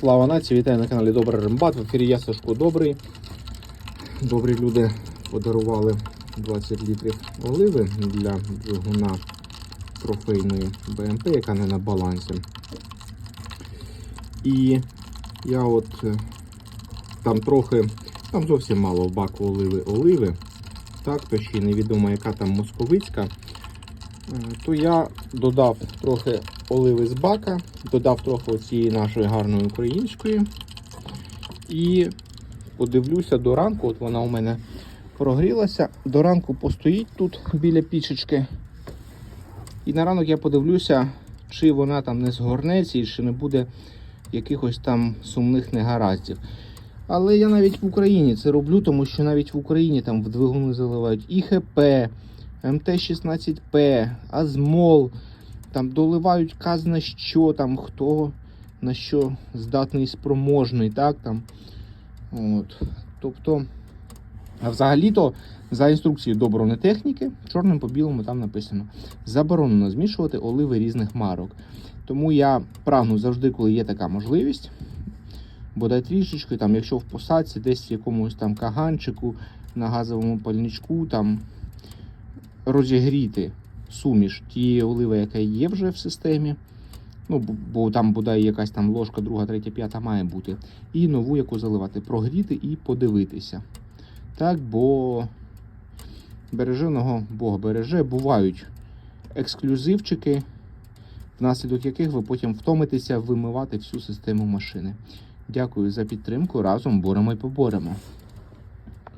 Слава нації, вітаю на каналі Добрий Рембат. В ефірі я Сашко Добрий. Добрі люди подарували 20 літрів оливи для двигуна трофейної БМП, яка не на балансі. І я от е, там трохи, там зовсім мало в баку оливи оливи. Так, то ще невідомо, яка там московицька. Е, То я додав трохи оливи з бака, додав трохи цієї нашої гарної української. І подивлюся до ранку, от вона у мене прогрілася. До ранку постоїть тут біля пічечки. І на ранок я подивлюся, чи вона там не згорнеться і чи не буде якихось там сумних негараздів. Але я навіть в Україні це роблю, тому що навіть в Україні там в двигуни заливають і ХП, МТ-16П, Азмол, там доливають казна що там, хто на що здатний спроможний, так там. От. Тобто, а взагалі-то за інструкцією до бронетехніки, чорним по білому там написано: заборонено змішувати оливи різних марок. Тому я прагну завжди, коли є така можливість, бодай трішечки, там, якщо в посадці, десь в якомусь там каганчику, на газовому пальничку, там розігріти суміш тієї оливи, яка є вже в системі. Ну, бо- там буде якась там ложка, друга, третя, п'ята має бути. І нову яку заливати, прогріти і подивитися. Так, бо береженого Бог береже, бувають ексклюзивчики, внаслідок яких ви потім втомитеся вимивати всю систему машини. Дякую за підтримку. Разом боремо і поборемо.